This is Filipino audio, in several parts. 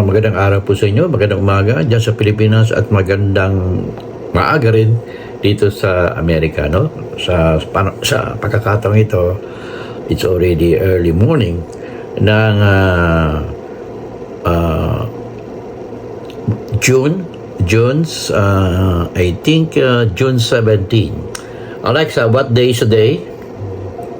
Magandang araw po sa inyo, magandang umaga dyan sa Pilipinas at magandang maaga rin dito sa Amerika, no? Sa, sa pagkakataong ito, it's already early morning ng ah, ah, June, June's, ah, I think ah, June 17. Alexa, what day is today?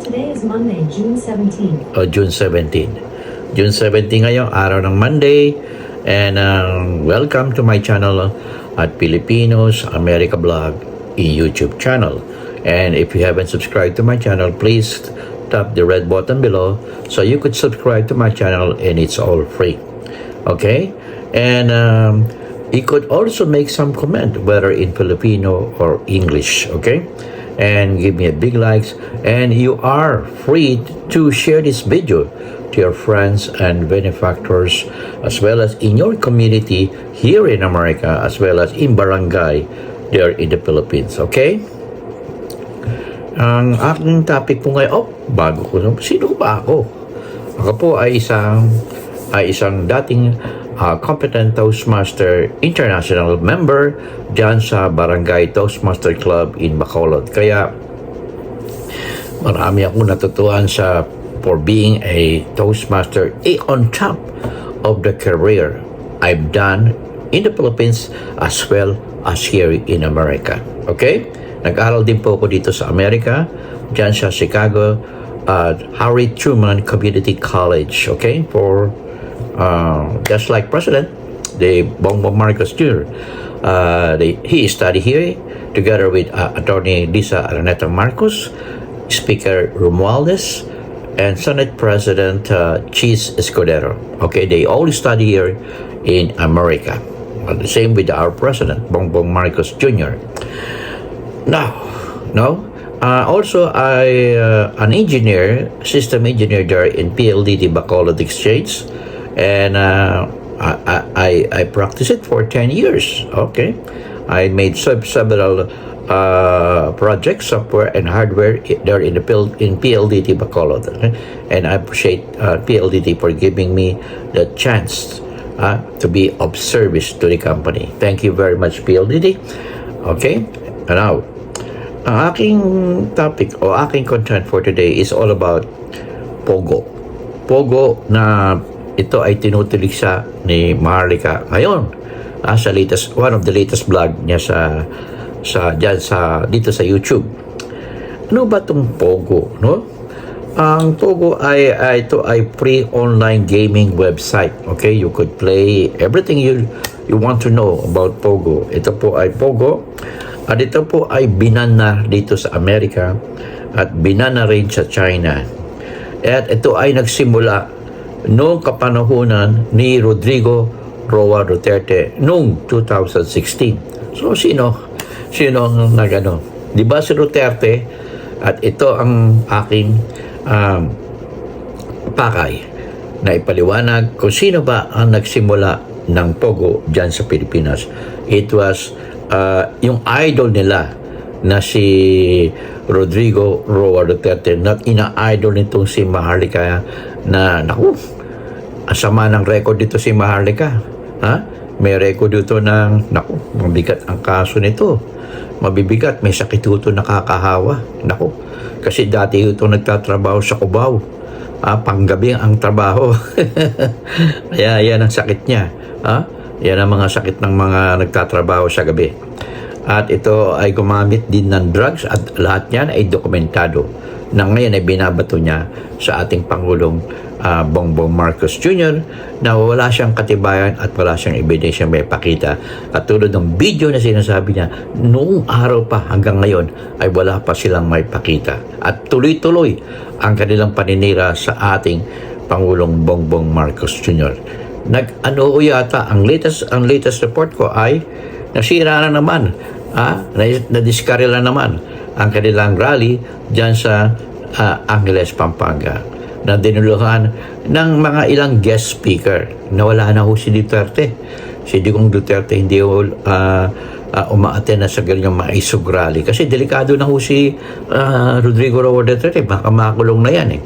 Today is Monday, June 17th. o June 17. June 17 ngayon, araw ng Monday. And um, welcome to my channel at Filipinos America Blog in YouTube channel. And if you haven't subscribed to my channel, please tap the red button below so you could subscribe to my channel and it's all free. Okay? And um, you could also make some comment whether in Filipino or English. Okay? and give me a big likes and you are free to share this video to your friends and benefactors as well as in your community here in America as well as in barangay there in the Philippines okay? Ang aking topic po ngayon oh bago ko sino ba ako? Ako po ay isang ay isang dating ah, competent Toastmaster International member dyan sa Barangay Toastmaster Club in Bacolod. Kaya marami akong natutuhan sa for being a Toastmaster eh, on top of the career I've done in the Philippines as well as here in America. Okay? Nag-aral din po ako dito sa Amerika, dyan sa Chicago, at Harry Truman Community College. Okay? For uh, just like President, the Bongbong Marcos Jr. Uh, they, he studied here together with uh, Attorney Lisa Araneta Marcos, Speaker Romualdez, and Senate President uh, Cheese Escudero. Okay, they all study here in America. And the same with our President, Bongbong Marcos Jr. Now, no. Uh, also, I uh, an engineer, system engineer there in PLDT Bacolod Exchange, and uh, I, I I practiced it for ten years. Okay, I made several uh, projects, software and hardware there in the PL, in PLDT Bacolod, and I appreciate uh, PLDT for giving me the chance uh, to be of service to the company. Thank you very much, PLDT. Okay, and now ang aking topic o aking content for today is all about Pogo. Pogo na ito ay tinutuliksa ni Maharlika ngayon ah, sa latest, one of the latest vlog niya sa sa dyan sa dito sa YouTube. Ano ba tong Pogo, no? Ang Pogo ay, ay ito ay free online gaming website. Okay, you could play everything you you want to know about Pogo. Ito po ay Pogo at ito po ay binana dito sa Amerika at binana rin sa China. At ito ay nagsimula noong kapanahunan ni Rodrigo Roa Duterte noong 2016. So sino? Sino ang nagano? Di ba si Duterte? At ito ang aking um, pakay na ipaliwanag kung sino ba ang nagsimula ng Pogo dyan sa Pilipinas. It was uh, yung idol nila na si Rodrigo Roa Duterte na ina-idol nitong si Maharlika na naku ang sama ng record dito si Maharlika ha may record dito ng naku mabigat ang kaso nito mabibigat. May sakit ito nakakahawa. Naku kasi dati ito nagtatrabaho sa Cubao. Ah, panggabi ang trabaho. Kaya yan ang sakit niya. Ha yan ang mga sakit ng mga nagtatrabaho sa gabi. At ito ay gumamit din ng drugs at lahat yan ay dokumentado na ngayon ay binabato niya sa ating Pangulong ah, Bongbong Marcos Jr. na wala siyang katibayan at wala siyang ebidensya may pakita. At tulad ng video na sinasabi niya, noong araw pa hanggang ngayon ay wala pa silang may pakita. At tuloy-tuloy ang kanilang paninira sa ating Pangulong Bongbong Marcos Jr. Nag-ano yata, ang latest, ang latest report ko ay nasira na naman, ah, na- nadiskarya na naman ang kanilang rally dyan sa ah, Angeles, Pampanga na dinuluhan ng mga ilang guest speaker na wala na ho si Duterte. Si Digong Duterte hindi ho ah, ah, umaaten na sa ganyang mga isog rally kasi delikado na ho si ah, Rodrigo Roa Duterte baka makulong na yan eh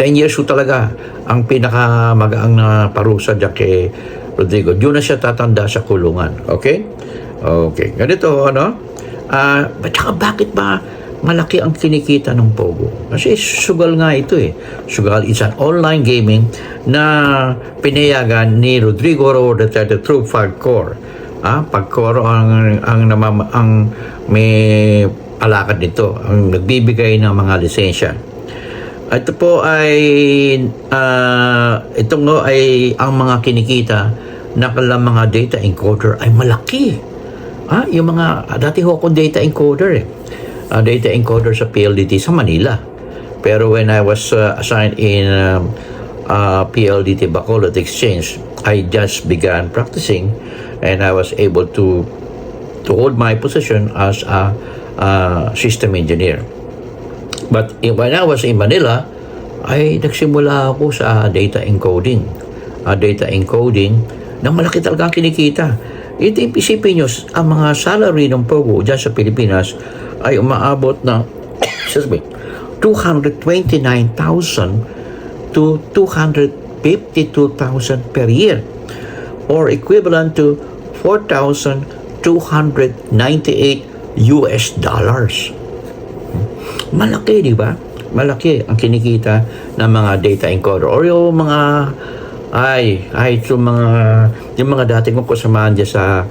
10 years ho talaga ang pinakamagaang na parusa dyan kay Rodrigo. Doon na siya tatanda sa kulungan. Okay? Okay. Ganito, ano? Uh, tsaka bakit ba malaki ang kinikita ng Pogo? Kasi sugal nga ito eh. Sugal is an online gaming na pinayagan ni Rodrigo Ro III through Fagcor. Ah, Pagcor ang ang, namam, ang may alakad nito, ang nagbibigay ng mga lisensya. Ito po ay uh, ito ngo ay ang mga kinikita na kala mga data encoder ay malaki. Ah, yung mga dati ho data encoder eh. Ah, data encoder sa PLDT sa Manila. Pero when I was uh, assigned in um, uh, PLDT Bacolod Exchange, I just began practicing and I was able to to hold my position as a uh, system engineer. But when I was in Manila, ay nagsimula ako sa data encoding. Uh, data encoding na malaki talaga ang kinikita. Ito isipin nyo, ang mga salary ng Pogo dyan sa Pilipinas ay umaabot ng excuse me, 229,000 to 252,000 per year or equivalent to 4,298 US dollars. Malaki, di ba? Malaki ang kinikita ng mga data encoder or yung mga ay, ay yung mga yung mga dati kong kasamahan dyan sa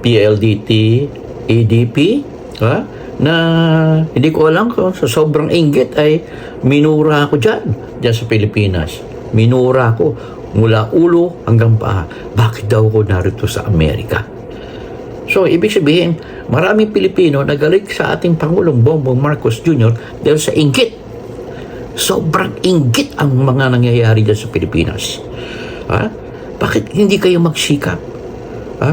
PLDT, EDP, ha? Na hindi ko alam kung sa sobrang inggit ay minura ako dyan, dyan sa Pilipinas. Minura ako mula ulo hanggang paa. Bakit daw ako narito sa Amerika? So, ibig sabihin, maraming Pilipino nagaling sa ating Pangulong Bongbong Marcos Jr. dahil sa inggit. Sobrang inggit ang mga nangyayari dyan sa Pilipinas. Ha? Bakit hindi kayo magsikap? Ha?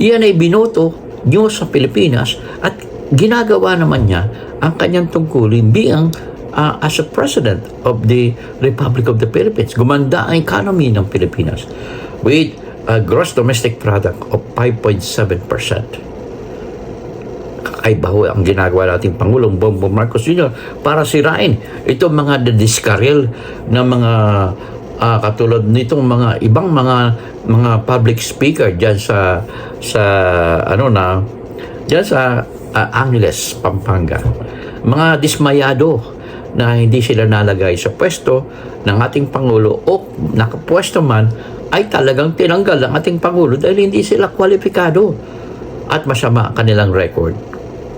Iyan ay binoto nyo sa Pilipinas at ginagawa naman niya ang kanyang tungkulin bilang uh, as a President of the Republic of the Philippines. Gumanda ang economy ng Pilipinas with a gross domestic product of 5.7%. Kakaiba ho ang ginagawa nating Pangulong Bongbong Marcos Jr. para sirain itong mga diskaril na mga ah, katulad nitong mga ibang mga mga public speaker diyan sa sa ano na diyan sa ah, Angeles, Pampanga. Mga dismayado na hindi sila nalagay sa pwesto ng ating Pangulo o nakapwesto man ay talagang tinanggal ang ating Pangulo dahil hindi sila kwalipikado at masama ang kanilang record.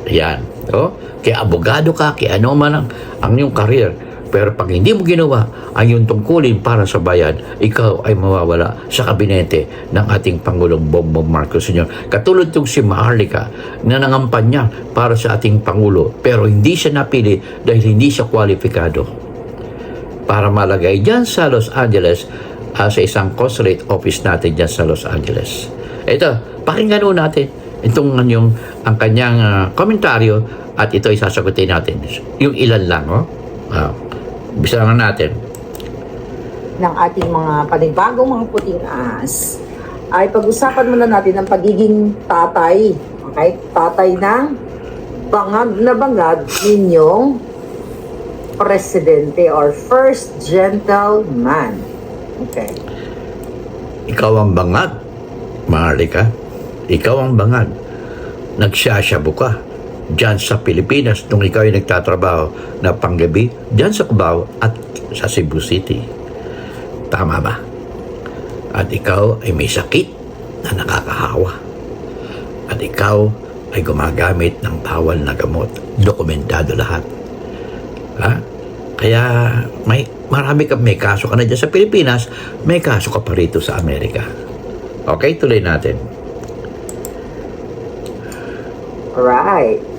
Yan. Oh, kaya abogado ka, kaya ano man ang, ang iyong career. Pero pag hindi mo ginawa ang iyong tungkulin para sa bayan, ikaw ay mawawala sa kabinete ng ating Pangulong Bongbong Marcos Sr. Katulad itong si Maharlika na nangampanya para sa ating Pangulo pero hindi siya napili dahil hindi siya kwalipikado para malagay dyan sa Los Angeles ah, sa isang consulate office natin dyan sa Los Angeles. Ito, pakinggan ho natin itong yung, ang kanyang ah, komentaryo at ito ay sasagutin natin. Yung ilan lang, oh. Ah, bisa lang natin. ng ating mga panibagong mga puting as ay pag-usapan muna natin ang pagiging tatay. Okay? Tatay ng bangag na bangag ninyong presidente or first gentleman. Okay. Ikaw ang bangag, Maharlika. Ikaw ang bangag. Nagsasyabu ka dyan sa Pilipinas nung ikaw ay nagtatrabaho na panggabi dyan sa Cubao at sa Cebu City. Tama ba? At ikaw ay may sakit na nakakahawa. At ikaw ay gumagamit ng bawal na gamot. Dokumentado lahat. Ha? Kaya may marami ka may kaso ka na dyan sa Pilipinas, may kaso ka pa rito sa Amerika. Okay, tuloy natin. Alright.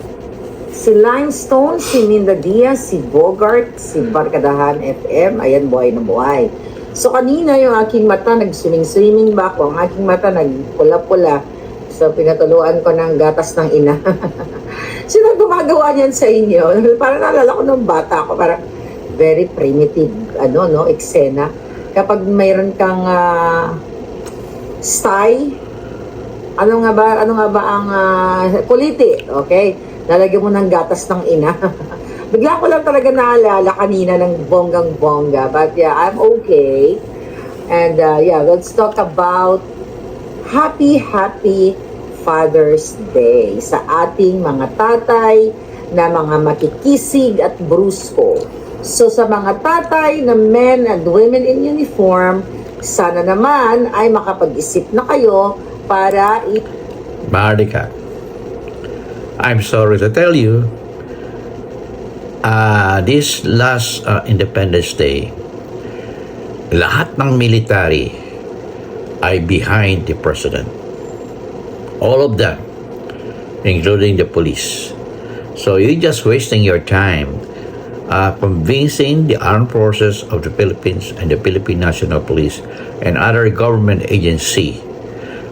Si Limestone, si Minda Diaz, si Bogart, si Barkadahan FM, ayan, buhay na buhay. So kanina yung aking mata nag-swimming-swimming ba ako, ang aking mata nagpula-pula. So pinatuluan ko ng gatas ng ina. Sino gumagawa niyan sa inyo? Parang naalala ko nung bata ako, parang very primitive, ano, no, eksena. Kapag mayroon kang ah, sty, ano nga ba, ano nga ba ang ah, kuliti, okay? Lalagyan mo ng gatas ng ina. Bigla ko lang talaga naalala kanina ng bonggang-bongga. But yeah, I'm okay. And uh, yeah, let's talk about happy, happy Father's Day sa ating mga tatay na mga makikisig at brusko. So sa mga tatay na men and women in uniform, sana naman ay makapag-isip na kayo para i- Maharlika, I'm sorry to tell you, uh, this last uh, Independence Day, lahat ng military ay behind the president. All of them, including the police. So you're just wasting your time uh, convincing the armed forces of the Philippines and the Philippine National Police and other government agency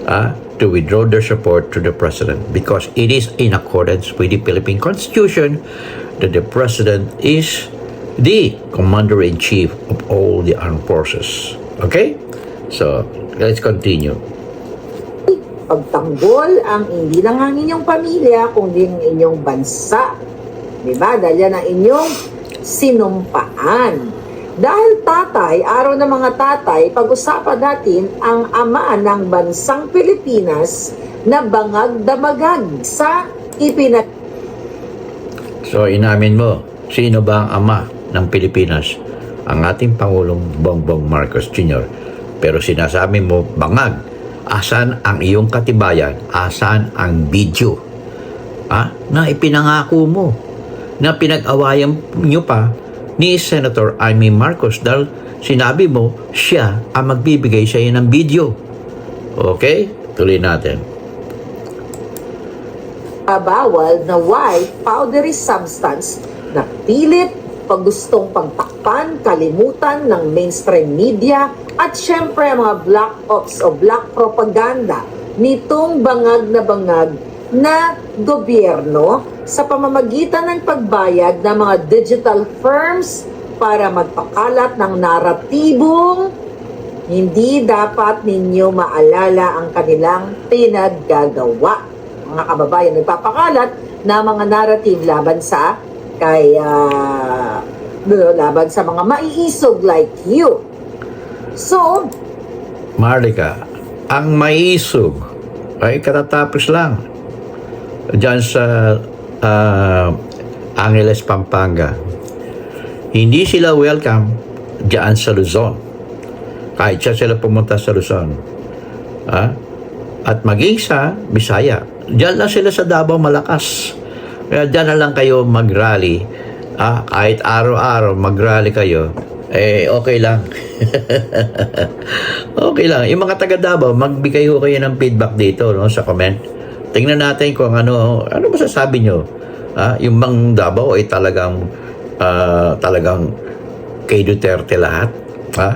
uh, to withdraw their support to the president because it is in accordance with the Philippine Constitution that the president is the commander-in-chief of all the armed forces. Okay? So, let's continue. pagtanggol ang hindi lang ang inyong pamilya, kundi ang inyong bansa. Diba? Dahil yan ang inyong sinumpaan. Dahil tatay, araw ng mga tatay, pag-usapan natin ang ama ng bansang Pilipinas na bangag damagag sa ipinag So, inamin mo, sino ba ang ama ng Pilipinas? Ang ating Pangulong Bongbong Marcos Jr. Pero sinasabi mo, bangag, asan ang iyong katibayan? Asan ang video? Ha? Na ipinangako mo na pinag-awayan nyo pa ni Senator Amy Marcos dahil sinabi mo siya ang magbibigay sa iyo ng video. Okay? Tuloy natin. bawal na white powdery substance na pilit pagustong pagtakpan, kalimutan ng mainstream media at syempre mga black ops o black propaganda nitong bangag na bangag na gobyerno sa pamamagitan ng pagbayad ng mga digital firms para magpakalat ng naratibong hindi dapat ninyo maalala ang kanilang pinaggagawa. Mga kababayan, nagpapakalat na mga narrative laban sa kay ah, no, laban sa mga maiisog like you. So, Marlica, ang maisog ay katatapos lang dyan sa ah, Angeles, Pampanga. Hindi sila welcome dyan sa Luzon. Kahit siya sila pumunta sa Luzon. Ah? At maging sa Bisaya. Diyan lang sila sa Davao malakas. Kaya dyan na lang kayo mag-rally. Ah, kahit araw-araw mag-rally kayo, eh okay lang. okay lang. Yung mga taga Davao, magbigay ho kayo ng feedback dito no, sa comment. Tingnan natin kung ano, ano masasabi nyo. Ah, yung bang Davao ay talagang ah, talagang kay Duterte lahat. Ah?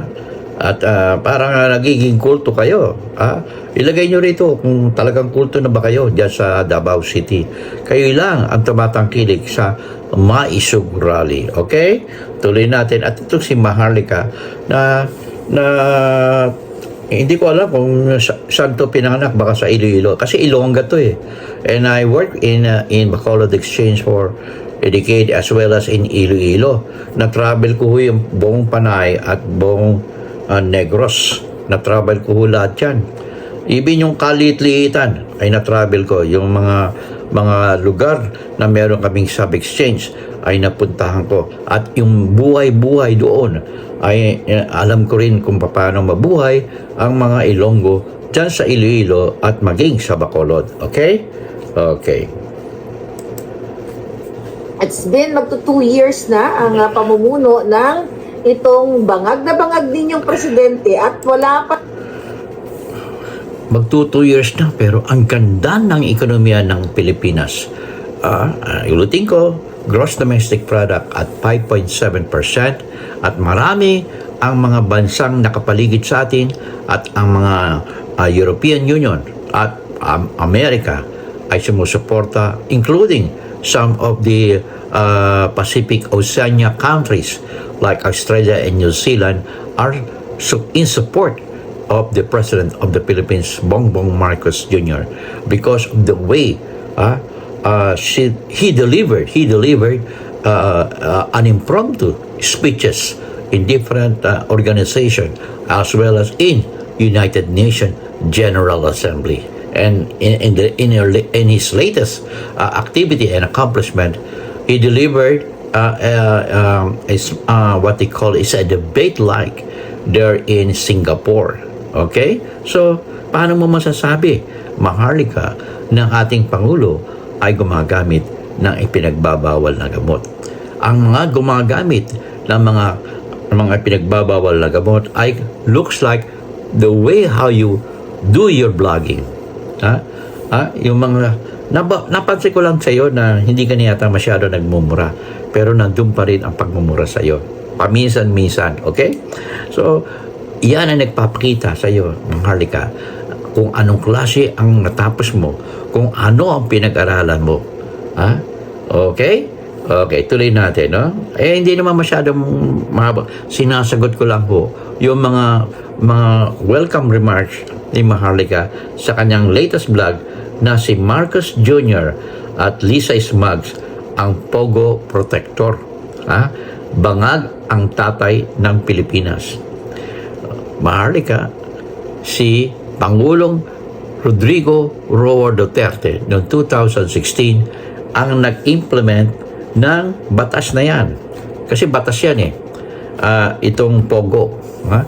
At ah, parang ah, nagiging kulto kayo. Ah? Ilagay nyo rito kung talagang kulto na ba kayo dyan sa Davao City. Kayo lang ang tumatangkilik sa Maisog Rally. Okay? Tuloy natin. At ito si Maharlika na na hindi ko alam kung sa- saan to pinanganak. Baka sa Iloilo. Kasi Ilongga to eh. And I work in uh, in Bacolod Exchange for a decade as well as in Iloilo. Na travel ko yung buong Panay at buong uh, Negros. Na travel ko lahat yan. Even yung kalit-liitan ay na-travel ko. Yung mga mga lugar na meron kaming sub-exchange ay napuntahan ko at yung buhay-buhay doon ay eh, alam ko rin kung paano mabuhay ang mga Ilonggo dyan sa Iloilo at maging sa Bacolod. Okay? Okay. it's been magto two years na ang ah, pamumuno ng itong bangag na bangag ninyong presidente at wala pa Magto 2 years na pero ang ganda ng ekonomiya ng Pilipinas. Ah, uh, ilutin ko, gross domestic product at 5.7% at marami ang mga bansang nakapaligid sa atin at ang mga ah, European Union at um, Amerika ay sumusuporta including some of the uh, Pacific Oceania countries like Australia and New Zealand are in support of the President of the Philippines, Bongbong Marcos Jr. because of the way uh, uh, she, he delivered, he delivered uh, uh, an impromptu speeches in different uh, organizations as well as in United Nations General Assembly. And in, in, the, in, her, in his latest uh, activity and accomplishment, he delivered uh, uh, um, is, uh, what they call is a debate like there in Singapore. Okay? So, paano mo masasabi, maharlika, ng ating Pangulo ay gumagamit ng ipinagbabawal na gamot. Ang mga gumagamit ng mga mga pinagbabawal na gamot ay looks like the way how you do your blogging. Ha? Ha? Yung mga naba, napansin ko lang sa iyo na hindi ka niyata masyado nagmumura pero nandun pa rin ang pagmumura sa iyo. Paminsan-minsan, okay? So, yan ang nagpapakita sa iyo, mga harlika, kung anong klase ang natapos mo, kung ano ang pinag-aralan mo. Ha? Okay? Okay, tuloy natin, no? Eh, hindi naman masyadong mahaba. Sinasagot ko lang po yung mga mga welcome remarks ni Maharlika sa kanyang latest vlog na si Marcus Jr. at Lisa Smugs ang Pogo Protector. Ha? Bangag ang tatay ng Pilipinas. Maharlika, si Pangulong Rodrigo Roa Duterte noong 2016 ang nag-implement ng batas na yan. Kasi batas yan eh. Ah, itong POGO. Ha?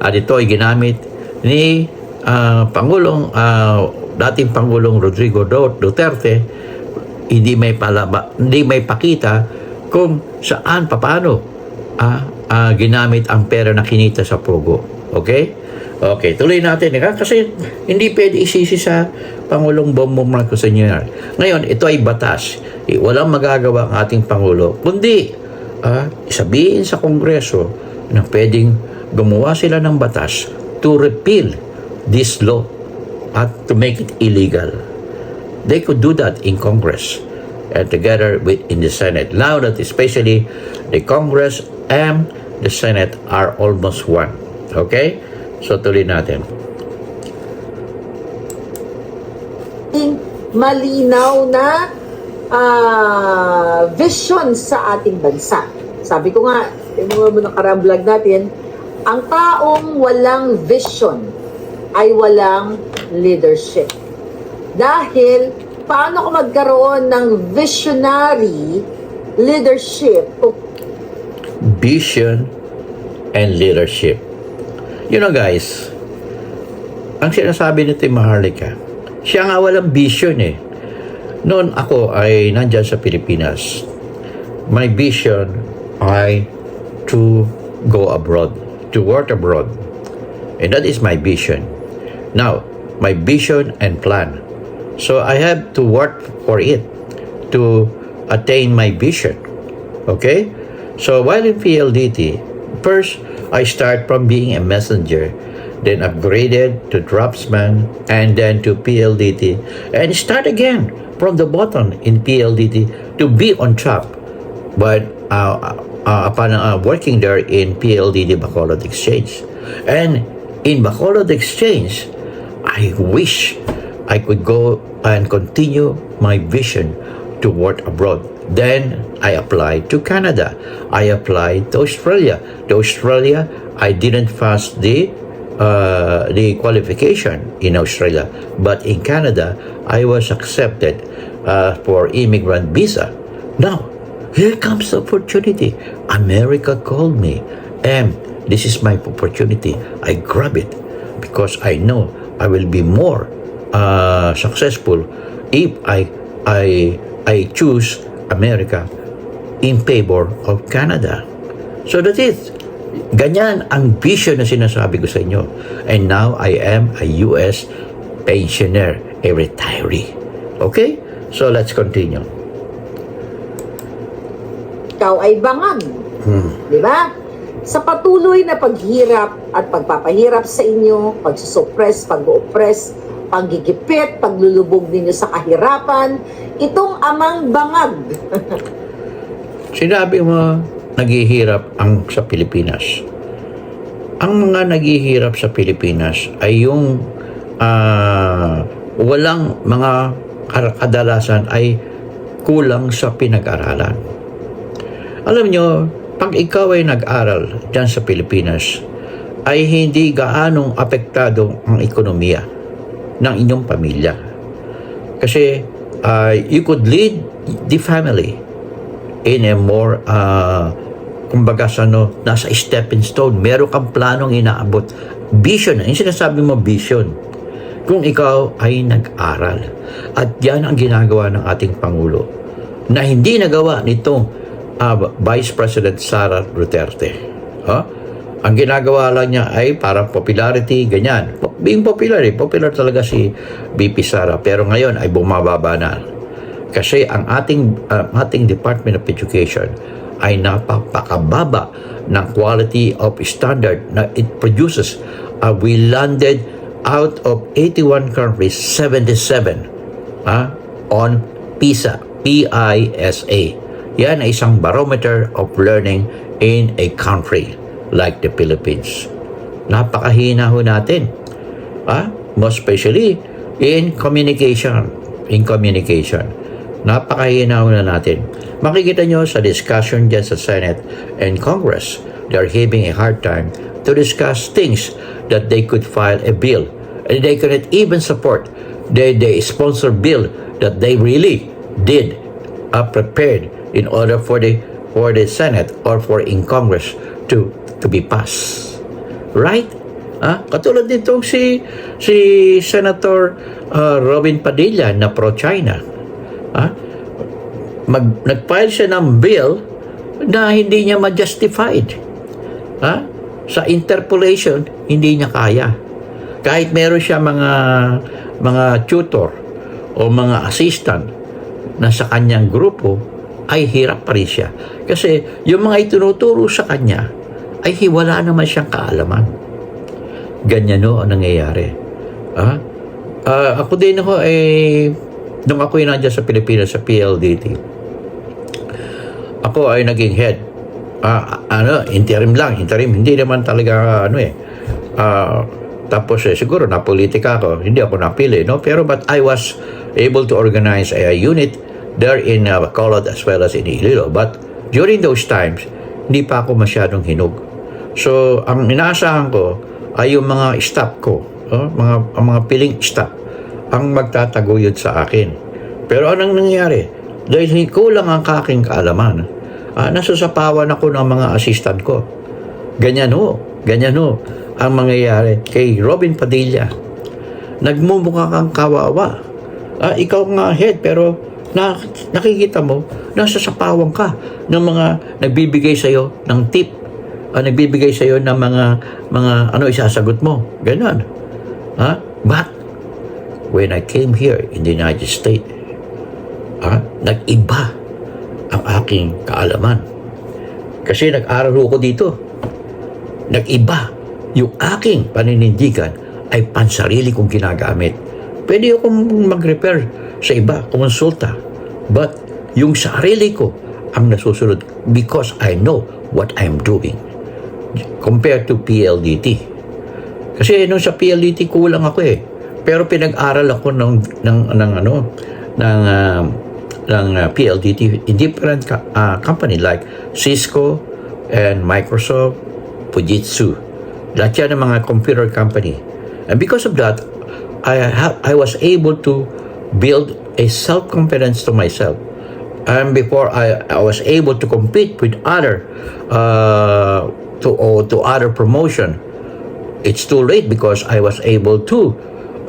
At ito ay ginamit ni ah, Pangulong, ah, dating Pangulong Rodrigo Du- Duterte hindi may palaba, hindi may pakita kung saan papaano ah, ah, ginamit ang pera na kinita sa Pogo. Okay? Okay, tuloy natin. Kasi hindi pwede isisi sa Pangulong Bongbong Marcos Sr. Ngayon, ito ay batas. Eh, walang magagawa ang ating Pangulo. Kundi, ah, sabihin sa Kongreso na pwedeng gumawa sila ng batas to repeal this law at to make it illegal. They could do that in Congress and together with in the Senate. Now that especially the Congress and the Senate are almost one. Okay? So tuloy natin. malinaw na ah, vision sa ating bansa. Sabi ko nga, yung mga nakarang vlog natin, ang taong walang vision ay walang leadership. Dahil, paano ko magkaroon ng visionary leadership Vision and leadership. You know guys, ang sinasabi nito yung Maharlika, siya nga walang vision eh. Noon ako ay nandyan sa Pilipinas. My vision ay to go abroad, to work abroad. And that is my vision. Now, my vision and plan. So I have to work for it to attain my vision. Okay? So while in PLDT, first I start from being a messenger, then upgraded to dropsman, and then to PLDT, and start again from the bottom in PLDT to be on top. But uh, uh, upon uh, working there in PLDT Bacolod Exchange, and in Bacolod Exchange, I wish I could go and continue my vision to work abroad. Then I applied to Canada. I applied to Australia. To Australia, I didn't pass the uh, the qualification in Australia, but in Canada, I was accepted uh, for immigrant visa. Now, here comes the opportunity. America called me, and this is my opportunity. I grab it because I know I will be more uh, successful if I I I choose America in favor of Canada. So that is ganyan ang vision na sinasabi ko sa inyo. And now I am a US pensioner, a retiree. Okay? So let's continue. ikaw ay bangag. Di ba? Sa patuloy na paghirap at pagpapahirap sa inyo, pagsusuppress, pag-oppress, paggigipit, paglulubog ninyo sa kahirapan, itong amang bangag. Sinabi mo, naghihirap ang sa Pilipinas. Ang mga naghihirap sa Pilipinas ay yung ah, walang mga kadalasan ay kulang sa pinag-aralan. Alam nyo, pag ikaw ay nag-aral dyan sa Pilipinas, ay hindi gaanong apektado ang ekonomiya ng inyong pamilya. Kasi uh, you could lead the family in a more uh, kumbaga sa no, nasa stepping stone. Meron kang planong inaabot. Vision. Yung sinasabi mo, vision. Kung ikaw ay nag-aral. At yan ang ginagawa ng ating Pangulo na hindi nagawa nitong uh, Vice President Sara Duterte. Huh? Ang ginagawa lang niya ay parang popularity, ganyan. Being popular, eh. popular talaga si BP Sara. Pero ngayon ay bumababa na. Kasi ang ating, uh, ating Department of Education ay napapakababa ng quality of standard na it produces. Uh, we landed out of 81 countries, 77 ah, on PISA, P-I-S-A. Yan ay isang barometer of learning in a country like the Philippines. Napakahina ho natin. Ah, most especially in communication. In communication. Napakahina ho na natin. Makikita nyo sa discussion dyan sa Senate and Congress, they're having a hard time to discuss things that they could file a bill. And they cannot even support the, the sponsor bill that they really did uh, prepared in order for the for the Senate or for in Congress to to be passed. Right? Ah, katulad nitong si si Senator uh, Robin Padilla na pro-China. Ah, mag nag-file siya ng bill na hindi niya ma-justified. Ha? Sa interpolation, hindi niya kaya. Kahit meron siya mga mga tutor o mga assistant na sa kanyang grupo, ay hirap pa rin siya. Kasi yung mga itinuturo sa kanya, ay wala naman siyang kaalaman. Ganyan no ang nangyayari. Ah, ah, ako din ako eh, nung ako yung nandiyan sa Pilipinas sa PLDT, ako ay naging head. Ah, ano, interim lang, interim. Hindi naman talaga, ano eh. Ah, tapos eh, siguro na politika ako. Hindi ako napili, no? Pero but I was able to organize a unit there in uh, Bacolod as well as in Iloilo. But during those times, hindi pa ako masyadong hinog. So, ang inaasahan ko ay yung mga staff ko, oh, mga, ang mga piling staff, ang magtataguyod sa akin. Pero anong nangyari? Dahil kulang ang kaking kaalaman, ah, nasusapawan ako ng mga assistant ko. Ganyan ho, ganyan ho ang mangyayari kay Robin Padilla. Nagmumukha kang kawawa. Ah, ikaw nga head pero na, nakikita mo, nasa ka ng mga nagbibigay sa iyo ng tip. Ah, nagbibigay sa iyo ng mga mga ano isasagot mo. Ganon. Ha? But when I came here in the United States, ah, nag-iba ang aking kaalaman. Kasi nag-aral ko dito. Nag-iba yung aking paninindigan ay pansarili kong ginagamit. Pwede akong mag-repair sa iba, kumonsulta. But yung sarili ko ang nasusunod because I know what I'm doing compared to PLDT. Kasi nung sa PLDT kulang ako eh. Pero pinag-aral ako ng ng ng ano ng uh, ng uh, PLDT in different uh, company like Cisco and Microsoft, Fujitsu. Lahat yan ng mga computer company. And because of that, I ha- I was able to build a self-confidence to myself. And before I, I was able to compete with other uh, to or to other promotion, it's too late because I was able to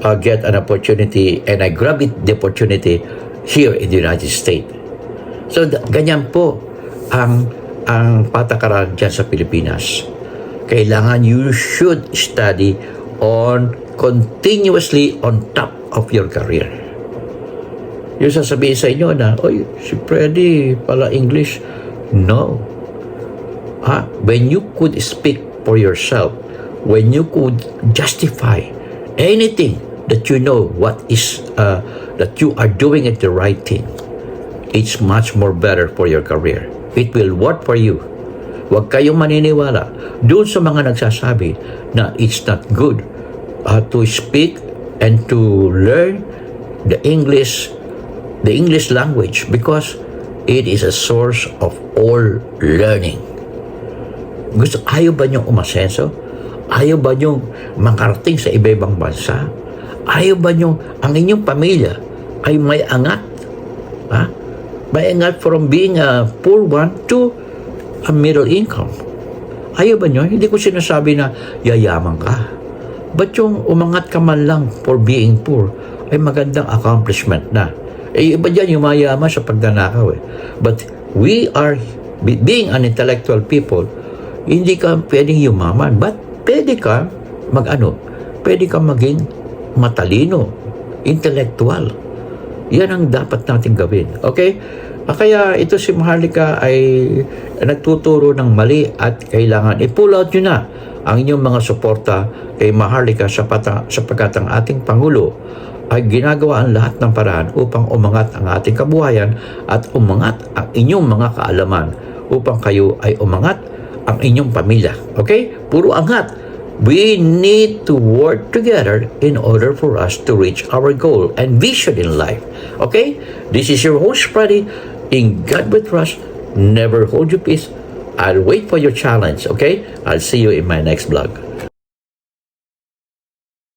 uh, get an opportunity and I grabbed it, the opportunity here in the United States. So ganyan po ang ang patakaran dyan sa Pilipinas. Kailangan you should study on continuously on top of your career. Yung sasabihin sa inyo na, Oy, si Freddy pala English. No. Ah, when you could speak for yourself, when you could justify anything that you know what is uh, that you are doing it the right thing, it's much more better for your career. It will work for you. Huwag kayong maniniwala doon sa mga nagsasabi na it's not good uh, to speak and to learn the English the English language because it is a source of all learning. Gusto, ayaw ba niyong umasenso? Ayaw ba nyo makarating sa iba-ibang bansa? Ayaw ba nyo ang inyong pamilya ay may angat? Ha? May angat from being a poor one to a middle income. Ayaw ba nyo? Hindi ko sinasabi na yayaman ka. But yung umangat ka man lang for being poor ay magandang accomplishment na. Eh, iba dyan yung mayaman sa pagnanakaw eh. But we are, be- being an intellectual people, hindi ka pwedeng yumaman. But pwede ka mag-ano, pwede ka maging matalino, intellectual. Yan ang dapat natin gawin. Okay? Ah, Kaya ito si Maharlika ay nagtuturo ng mali at kailangan i-pull out nyo na ang inyong mga suporta kay Maharlika sapata- sapagkat ang ating Pangulo ay ginagawa ang lahat ng paraan upang umangat ang ating kabuhayan at umangat ang inyong mga kaalaman upang kayo ay umangat ang inyong pamilya. Okay? Puro angat. We need to work together in order for us to reach our goal and vision in life. Okay? This is your host, Freddy. In God we trust. Never hold your peace. I'll wait for your challenge. Okay? I'll see you in my next vlog.